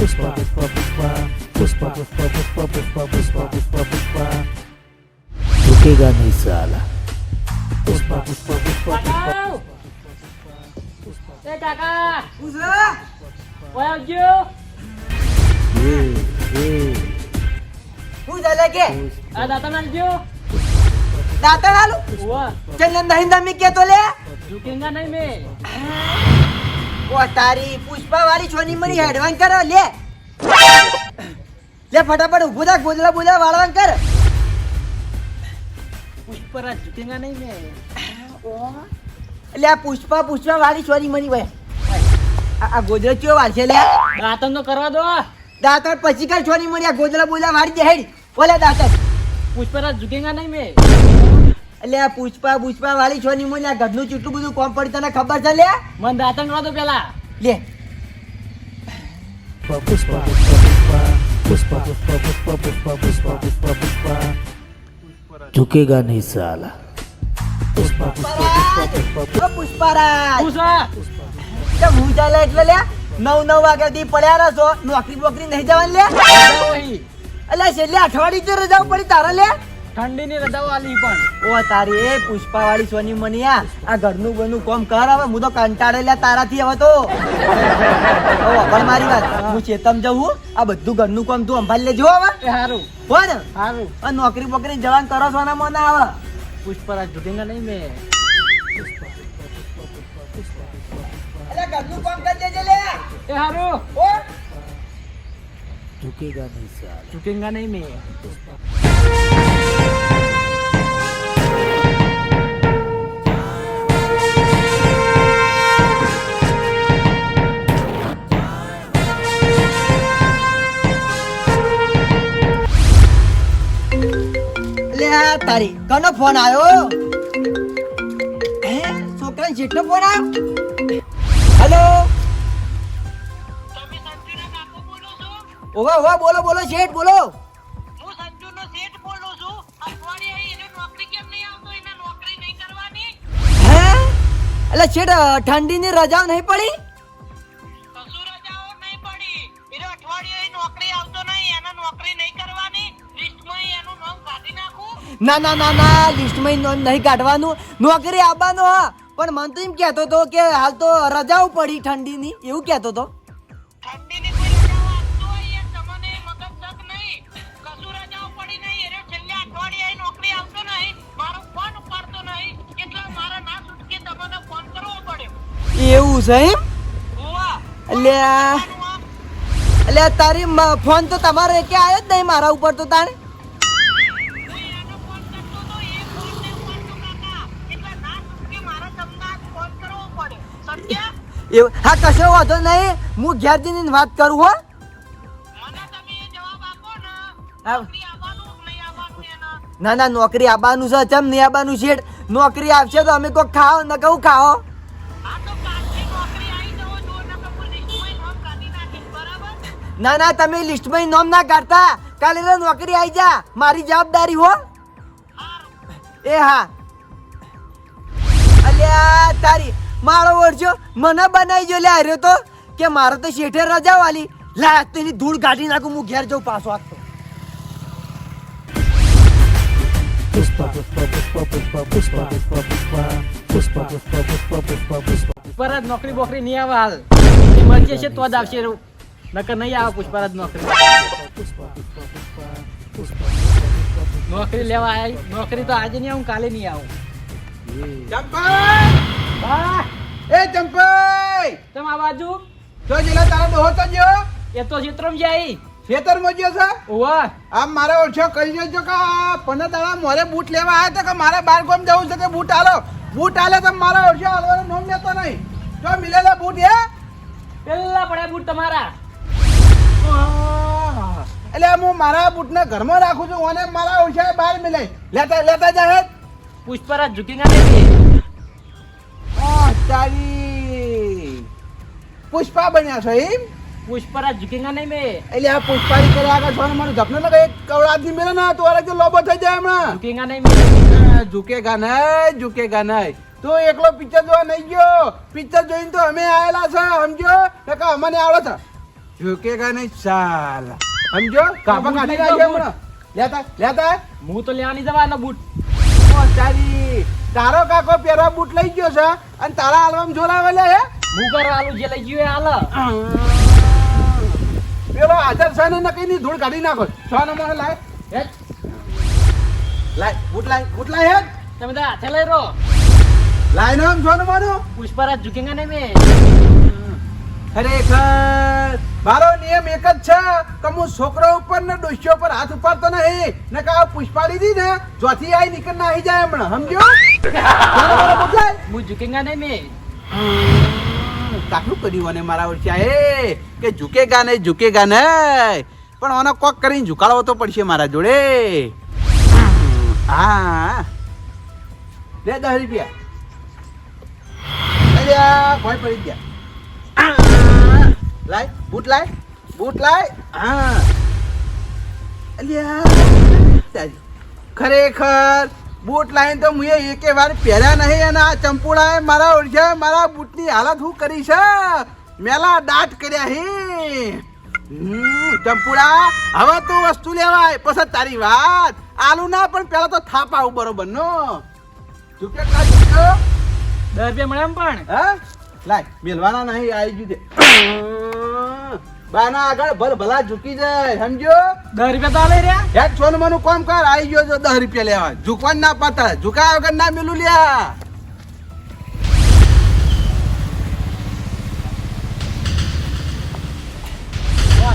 પુષ્પા પુષ્પા પુષ્પા પુષ્પા પુષ્પા પુષ્પા પુષ્પા પુષ્પા પુષ્પા પુષ્પા झुकेगा नहीं साला पुष्पा पुष्पा पुष्पा पुष्पा એ કાકા પૂછા ઓય આવજો ये ये હું ચાલે કે આ દાતા નાલજો દાંતણ આલું ઓવા ચંદન નહીં દમી કે તો લે ઝુકેંગા નહીં મેં ઓ તારી પુષ્પા વાળી છોની મની હેડવાન કર લે. લે ફટાફટ ઊભું થા ગોદલા બોદલા વાળવાન કર. પુષ્પરા ઝુકેંગા નહીં મેં. એટલે આ પુષ્પા પુષ્પા વાળી છોની મની ભાઈ આ ગોદડા ચિયો વાળશે લે? દાતન તો કરવા દો. દાંતણ પછી કર છોની મની આ ગોદડા બોદલા વાળી દે હેડ. ઓલે દાંતણ. પુષ્પરા ઝુકેંગા નહીં મેં. એટલે આ પૂછપા પૂછપા વાળી છો મને આ ઘરનું ચૂટલું બધું કોમ પડી તને ખબર છે લે મને દાંતણ નતો પેલા લે પુષ્પા પુષ્પા પુષ્પા પુષ્પા પુષ્પા પુષ્પા ઝુકેગા નહીં સાલા એટલે લે નવ નવ વાગ્યાથી પડ્યા રહો નોકરી બોકરી નહીં જવાની લે એટલે છેલ્લે અઠવાડિયું રજા પડી તારા લે ઠંડીની રજાઓ આલી પણ. ઓ તારી એ પુષ્પા વાળી સોની મનિયા આ ઘરનું બનું કોમ કર હવે હું તો કંટાળેલા તારાથી હવે તો. વગર મારી વાત હું ચેતમ જવું આ બધું ઘરનું કોમ તું સંભાળી લેજો હવે. સારું ને હારું? આ નોકરી બોકરી જવાન કરો છો ને મને આવે પુષ્પરાજ ઝુકેંગા નહીં મેં. એટલે ઘરનું કામ કરી દેજે લે. એ હારું. ઓ झुकेगा नहीं साला ઝુકેંગા નહીં મેં લે આ તારી કનો ફોન આવ્યો હે છોકરા જેટલો ફોન આવ્યો હેલો ઓવા ઓવા બોલો બોલો શેઠ બોલો. હું સંજુનો શેઠ બોલું છું. અઠવાડિયે એને નોકરી કેમ નહીં આવતો? એને નોકરી નહીં કરવાની? હે? એટલે શેઠ ઠંડીની રજાઓ નહીં પડી? કશું રજાઓ નહીં પડી. એને અઠવાડિયે નોકરી આવતો નહીં એને નોકરી નહીં કરવાની. લિસ્ટમાં એનું નામ કાઢી નાખું. ના ના ના ના લિસ્ટમાં નોંધ નહીં કાઢવાનું. નોકરી આવવાનો હા. પણ મન તો એમ કહેતો હતો કે હાલ તો રજાઓ પડી ઠંડીની એવું કહેતો હતો એવું એટલે એમ તારી ફોન તો તમારે કે આવ્યો જ નહીં મારા ઉપર તો તારે હા, કશો વાંધો નહીં. હું ઘેર જઈને વાત કરું, હો. ના ના, નોકરી આવવાનું છે, ચમ નહીં આવવાનું છે નોકરી આવશે તો અમે કોઈ ખાઓ, ન કહું, ખાઓ. ના ના, તમે લિસ્ટમાં નોમ ના કાઢતા. કાલે નોકરી આવી જા. મારી જવાબદારી હો. એ હા. અલ્યા તારી મારો ઓળજો. મને બનાવી જો, લે હાર્યો તો. કે મારો તો શેઠે રજા વાલી. લા તેની ધૂળ કાઢી નાખું, હું ઘેર જઉં પાછો આપતો પર નોકરી બોકરી નહીં આવે હાલ. મરજી હશે તો જ આવશે. નકર નહીં આવે પુષ્પારાજ નોકરી નોકરી લેવા આવી નોકરી તો આજે નહીં આવું કાલે નહીં આવું એ ચંપાઈ તમે આ બાજુ તો જેલા તારા દોહો તો જો એ તો ચિત્રમ જાય ખેતર મોજ્યો છે ઓવા આમ મારે ઓછો કહી દેજો કે પંદર દાડા મોરે બૂટ લેવા આવ્યા તો કે મારે બાર ગોમ જવું છે કે બૂટ હાલો બૂટ હાલે તો મારા ઓછો હાલવાનો નોમ લેતો નહીં. જો મિલેલા બૂટ એ પેલા પડ્યા બૂટ તમારા. એટલે હું મારા બૂટને ઘરમાં રાખું છું અને મારા ઓછા બહાર મિલાય લેતા લેતા જાહે પુષ્પરાજ ઝૂકી નહીં આ તારી પુષ્પા બન્યા છો એમ? પુષ્પરાજ ઝુકેંગા નહીં મેં. એટલે આ પુષ્પારી કરે આગળ છો મારું જપને એક કઈ કવડાથી મેળે ને તો અલગ લોબો થઈ જાય હમણાં. ઝુકેંગા નહીં ઝુકેગા નહીં ઝુકેગા નહીં. તું એકલો પિક્ચર જોવા નહીં ગયો. પિક્ચર જોઈને તો અમે આવેલા છે સમજો નકા અમને આવડે છે. ઝુકેગા નહીં ચાલ. સમજો? કાપા કાઢી નાખ્યો હમણાં. લેતા લેતા હું તો લેવાની જવાનો બૂટ. ઓ તારી. તારો કાકો પહેરવા બૂટ લઈ ગયો છે અને તારા આલવામાં જોરાવેલા હે. હું કરવા આલું જે લઈ ગયો એ હાલ. પેલો આધાર સાને નકઈ ની ધૂળ કાઢી નાખો. છ નંબર લાય. હેટ, લાય બૂટ લાય બૂટ લાય હે તમે તો હાથે લઈ રહો. લાય નો છ નંબર પુષ્પરાજ ઝુકેગા નહીં મેં. ખરેખર. મારો નિયમ એક જ છે કે હું છોકરો ઉપર ને ડોસ્યો પર હાથ ઉપાડતો નહીં. ને કે આ પુષ્પાડી દી ને જોથી આઈ નીકળ નાહી જાય હમણાં. સમજો સોનો માનો બૂટ લાય હું ઝુકેગા નહીં મેં. કાઠું કર્યું અને મારા ઓછા એ કે ઝુકેગા નહીં ઝુકેગા નહીં. પણ આનો કોક કરીને ઝુકાડવો તો પડશે મારા જોડે. હા. લે દસ રૂપિયા. અલ્યા પડી ગયા. લાય બૂટ લાય બૂટ લાય હા. અલ્યા. ખરેખર બૂટ લાઈન તો મુએ એકે વાર પહેર્યા નહીં અને આ ચંપુડાએ મારા ઓળખ્યા મારા બૂટની હાલત હું કરી છે? મેલા દાટ કર્યા હે. ચંપુડા હવે તું વસ્તુ લેવાય પછી તારી વાત. આલુ ના પણ પેલા તો થાપ આવું બરોબર નો. ઝુકે કે દસ રૂપિયા મળે એમ પણ. હા? લાય મેલવાના નહીં આવી છે. બાના આગળ ભલ ભલા ઝૂકી જાય સમજો દસ રૂપિયા તો લઈ રહ્યા. યાર છોન મનું કોમ કર આવી ગયો જો દસ રૂપિયા લેવા. ઝૂકવા ના પાતા ઝૂકાયા વગર ના મેલું લ્યા.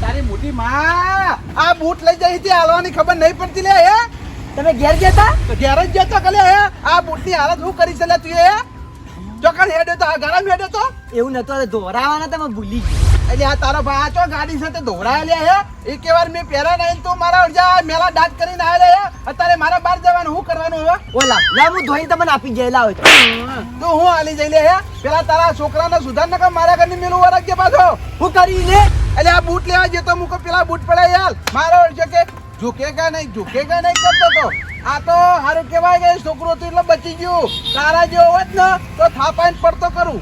તારી મોટી માં. આ બૂટ લઈ જઈ હતી હાલવાની ખબર નહીં પડતી લે હે? તમે ઘેર જતા તો? ઘેર જ જતો કલે હે? આ બૂટની હાલત શું કરી છે લે તું એ ચોકન હેડે તો આ ગરમ હેડે તો. એવું નતો હવે દોરાવાના તમે ભૂલી ગયા. એટલે આ તારો ભાઈ આ તો ગાડી સાથે દોડાયેલા હે? એક વાર મેં પહેરા નહીં તું મારા અડજા મેલા દાંત કરીને આવેલા હે? અત્યારે મારા બહાર જવાનું શું કરવાનું હવે? ઓલા લા હું ધોઈને તમને આપી ગયેલા હોય તો. હું હાલી જઈ લે હે? પેલા તારા છોકરાને સુધાર નકર મારા ઘરની મેલું વરખ પાછો. હું કરી લે. એટલે આ બૂટ લેવા જતો મૂકો પેલા બૂટ પડે યાર મારો અડજો કે ઝૂકેગા નહીં ઝૂકેગા નહીં કરતો તો. આ તો હારું કહેવાય કે છોકરો તો એટલે બચી ગયું. તારા જેવો હોત ને તો થાપાઈને પડતો કરું.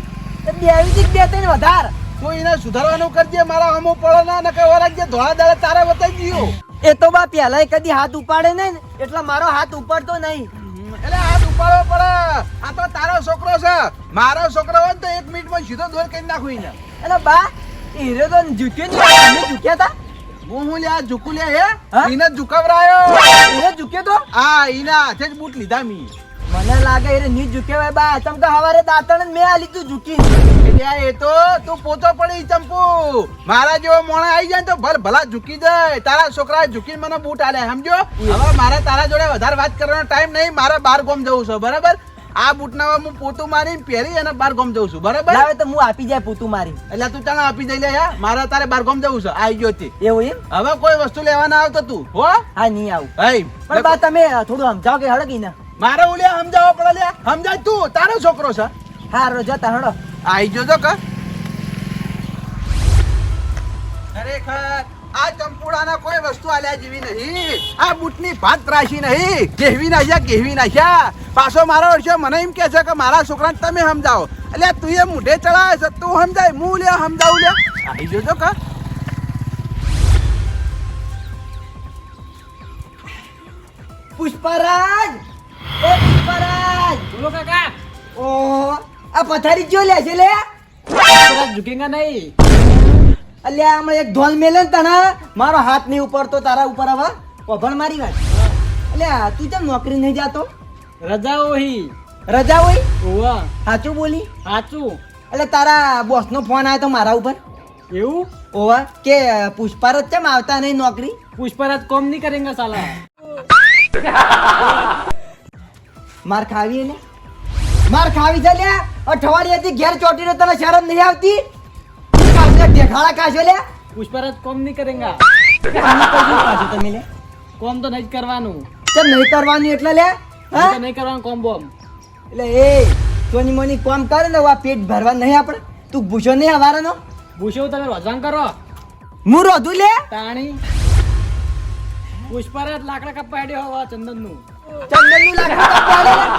બે આવી બે ત્રણ વધાર. તું એને સુધારવાનું કરજે મારા હમો પડો ના નકે વરખ જે ધોળા દાડે તારે બતાવી ગયું. એ તો બા પહેલા કદી હાથ ઉપાડે ને, એટલે મારો હાથ ઉપાડતો નહીં. એટલે હાથ ઉપાડવો પડે. આ તો તારો છોકરો છે. મારો છોકરો હોય તો એક મિનિટમાં સીધો દોર કરી નાખું એને. એટલે બા હીરો તો ઝૂક્યો ને ઝૂક્યા તા હું હું લ્યા ઝુકુ લે હે? હા? ઝુકાવરાયો. હીરો ઝૂક્યો તો? હા એના હાથે જ બૂટ લીધા મી. મને લાગે એ ની ઝૂક્યો ભાઈ બા. તમ તો હવારે દાંતણ મેં આ લીધું ઝુકી એટલે એ તો તું પોતો પડી ચંપુ. મારા જેવો મોણા આવી જાય ને તો ભલ ભલા ઝુકી જાય. તારા છોકરાએ ઝુકી મને બૂટ આલ્યા સમજો હવે મારે તારા જોડે વધારે વાત કરવાનો ટાઈમ નહીં. મારે બાર ગોમ જવું છે બરાબર? આ બુટના હું પોતું મારીને પહેરી અને બાર ગોમ જઉં છું. બરાબર? હવે તો હું આપી જાય પોતું મારી એટલે તું ચાલો આપી દઈ લે યાર મારે તારે બાર ગોમ જવું છે. આવી ગયો છે એવું એમ? હવે કોઈ વસ્તુ લેવા ના આવતો તું હો? હા નહીં આવું. હઈ પણ બા તમે થોડું સમજાવો કે હળગી ના? મારે ઉલ્યા સમજાવો પડે લે સમજાય તું તારો છોકરો છે. હા રોજા હળો. આઈ જોજો કા? ખરેખર આ ચંપુડાના કોઈ વસ્તુ આલ્યા જેવી નહીં. આ બૂટની ભાત નહીં. કેવી નાખ્યા કેવી નાખ્યા. પાછો મારો વર્ષે મને એમ કે છે કે મારા છોકરાને તમે સમજાવો. એટલે તું એ મૂઢે ચડાવે છે તું સમજાય હું લે સમજાવું લે આવી જોજો કા. પુષ્પરાજ! ઓ પુષ્પરાજ! બોલો કાકા. ઓ આ પથારી જો લે છે લે? ઝુકેંગા નહીં. અલ્યા આમાં એક ધોલ મેલે ને તને. મારો હાથ નહીં ઉપર તો તારા ઉપર હવે કોભણ મારી વાત. અલ્યા તું કેમ નોકરી નહીં જાતો? રજાઓ ઓહી રજા હોય ઓવા સાચું બોલી? સાચું એટલે તારા બોસનો ફોન આવ્યો તો મારા ઉપર? એવું? ઓવા કે પુષ્પારત કેમ આવતા નહીં નોકરી? પુષ્પારત કોમ નહીં કરેંગા સાલા. માર ખાવી ને માર ખાવી છે લ્યા? અઠવાડિયાથી ઘેર ચોટીને તને શરમ નહીં આવતી? ઢેખાડા કાશો લ્યા? પુષ્પારત કોમ નહીં કરેંગા. તમે લે કોમ તો નહીં કરવાનું. કેમ નહીં કરવાનું એટલે લે તો નહીં કરવાનું કોમ બોમ. એટલે એ તોની મોની કોમ કરે ને આ પેટ ભરવા નહીં આપણે. તું ભૂસો નહીં હવારનો ભૂસો તમે રોજાણ કરો. હું રોધું લે? તાણી. પુષ્પરાજ લાકડા કપા હેડ્યો હવા ચંદનનું. ચંદનનું લાકડા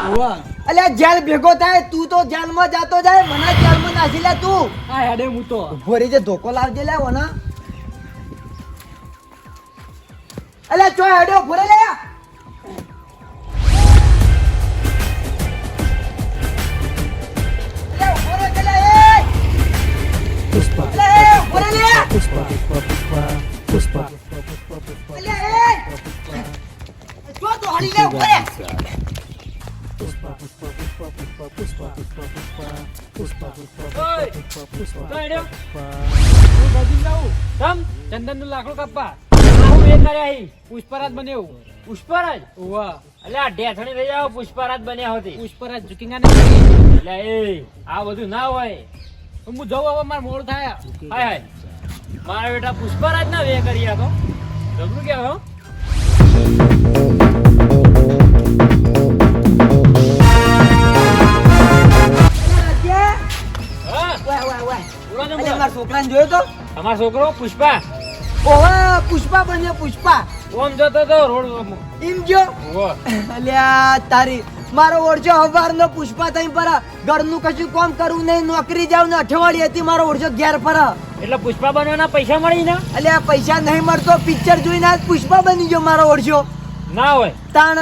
કપા અલે જેલ ભેગો થાય તું તો જેલમાં જાતો જાય મને જેલમાં નાસી લે તું. આ હેડે હું તો. ભોરી જે ધોકો લાવજે લે ઓના. અલે ચો હેડ્યો ભોરે લે. તમ ચંદનનું લાકડું કાપવા પુષ્પરાજ બન્યો પુષ્પરાજ ઓવા એટલે આ ઢેથણી થઈ જાવ પુષ્પરાજ બન્યા હતી પુષ્પરાજ ઝુકીંગા નહીં એટલે એ આ બધું ના હોય હું જવું હવે મારે મોડું થાય હાય હાય મારા બેટા પુષ્પરાજ ના વે કરી આપો જબરું કે હો? છોકરાને જોયો તો? તમારો છોકરો પુષ્પા? ઓવા પુષ્પા બન્યો પુષ્પા. ઓમ જતો તો રોડ એમ જો અલ્યા તારી મારો ઓળજો હવારનો પુષ્પા થઈ પર ઘરનું કશું કામ કરવું નહીં નોકરી જાવ ને અઠવાડિયે હતી મારો ઓરજો ઘેર પર. એટલે પુષ્પા બનવાના પૈસા મળી ને? આ પૈસા નહીં મળતો પિક્ચર જોઈને આજ પુષ્પા બની ગયો મારો ઓળજો ના હોય. તાણ.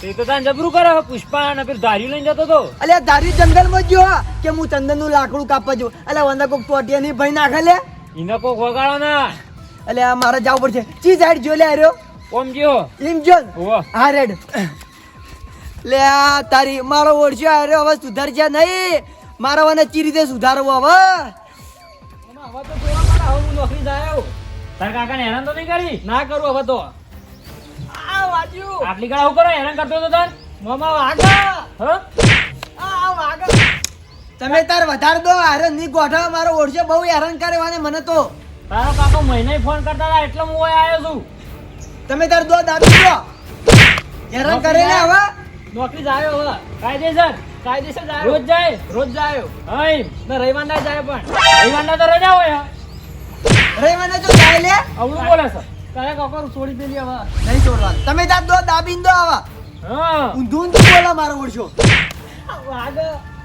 તે તો તાન જબરું કરે પુષ્પા અને પેલું ધાર્યું લઈને જતો તો. અલ્યા ધારી જંગલમાં જો કે હું ચંદનનું લાકડું કાપવા જો એટલે વંદા કોક ટોટિયા ની ભાઈ નાખે લે. એને કોક વગાડો ના. અલ્યા મારે જવું પડશે. ચી સાઈડ જો લે રહ્યો ઓમ જ્યો ઇમ ને. ઓવા હા રેડ. લે આ તારી મારો ઓળશો આર્યો હવે સુધારશે નહીં. મારો મને ચી રીતે સુધારવો હવે? હવે તો જોવા મળે હવે હું નોકરી જાય તાર કાકાને હેરાન તો નહીં કરી? ના કરું હવે તો. આ વાજ્યું આટલી ગાળા કરો હેરાન કરતો તો તાર. મામા વાગા. હ? આ વાગા. તમે તાર વધાર દો હારે ની ગોઠવા મારો ઓરજો બહુ હેરાન કરે વાને મને તો. તારો કાકો મહિને ફોન કરતા હતા એટલે હું આવ્યો છું. તમે તાર દો દાદી દો. હેરાન કરે ને હવે. નોકરી જાય હવે. કાયદેસર કાયદેસર જાય રોજ જાય? રોજ જાય હઈ ને રવિવાર ના જાય પણ. રવિવાર ના તો રજા હોય રહીવાને તો જાય લે. અવળું બોલે છે. તારે કોકર છોડી પેલી હવે. નહીં છોડવા તમે તાર દો દાબીન દો હવે હા. ઊંધું ઊંધું બોલો મારો ઓળશો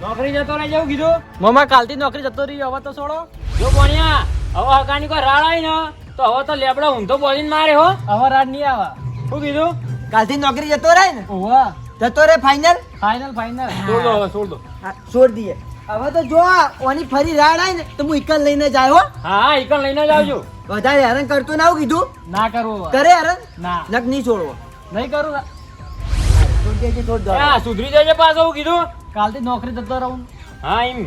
નોકરી જતો રહી જવું કીધું? મમ્મા કાલથી નોકરી જતો રહી હવે તો છોડો. જો ભણ્યા હવે હકાની કોઈ રાડ આવી ને તો હવે તો લેબડા ઊંધો બોલીને મારે હો. હવે રાડ નહીં આવે. શું કીધું? કાલથી નોકરી જતો રહે ને? ઓવા જતો રે ફાઈનલ ફાઈનલ ફાઈનલ છોડ દો હવે છોડ દો. છોડ દઈએ. હવે તો જો ઓની ફરી રાડ આવી ને તો હું ઇકલ લઈને જાય આવ્યો હા. હા લઈને જ આવજો. વધારે હેરાન કરતો ના આવું કીધું? ના કરવો કરે હેરાન? ના. નક નહીં છોડવો. નહીં કરું. છોડ દેજે, છોડ દો. હા સુધરી જજે પાછો હું કીધું. કાલથી નોકરી જતો રહું. હા એમ.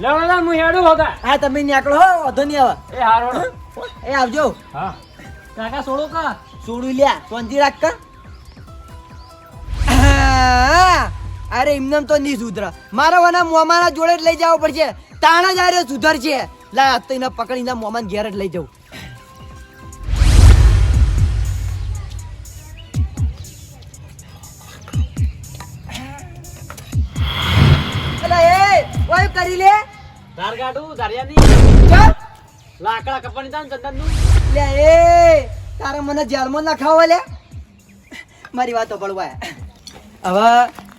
લેવડો ના હું હેડું હોગા હા તમે નીકળો હો વાંધો નહીં આવે એ હારો એ આવજો. હા. કાકા છોડો કા સોડું લ્યા શાંતિ રાખ કા અરે એમને તો નહીં સુધર. મારા વાના મોમાના જોડે જ લઈ જવો પડશે. તાણા જ આરે સુધર છે લા તો એના પકડીને મોમાન ઘેર જ લઈ જવું. ઓય કરી લે. ધાર ધારિયાની. ચાલ લાકડા કપવાની તા ચંદનનું લે એ તારા મને જેલમાં ના ખાવા લે. મારી વાતો પડવા હવે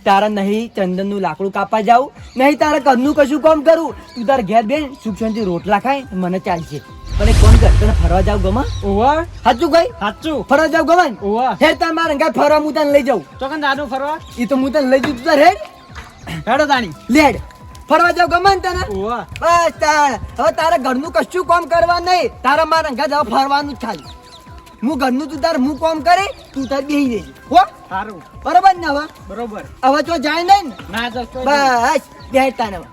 તારા નહીં ચંદનનું લાકડું કાપવા જાવ નહીં તારા ઘરનું કશું કામ કરું. તું તારે ઘેર બેન સુખશાંતિ રોટલા ખાય મને ચાલશે પણ કોણ કર તને ફરવા જાવ ગમા? ઓવા. સાચું કઈ સાચું. ફરવા જાવ ગમા ઓવા. હે તાર મારે ઘર ફરવા હું તને લઈ જાઉં. ચોકન દાદુ ફરવા? એ તો હું તને લઈ જઉં તાર હેડ. હેડો તાણી. લેડ. ફરવા જાવ ગમા ને તને? ઓવા. બસ તાર. હવે તારા ઘરનું કશું કામ કરવા નહીં. તારા મારા ઘર જાવ ફરવાનું જ ખાલી. હું ઘરનું તું તાર હું કોમ કરે તું તાર બેહી દેજે હો? સારું. બરોબર ને હવે? બરોબર. હવે તો જાય નહીં ને? ના બસ બેઠતા ને હવે.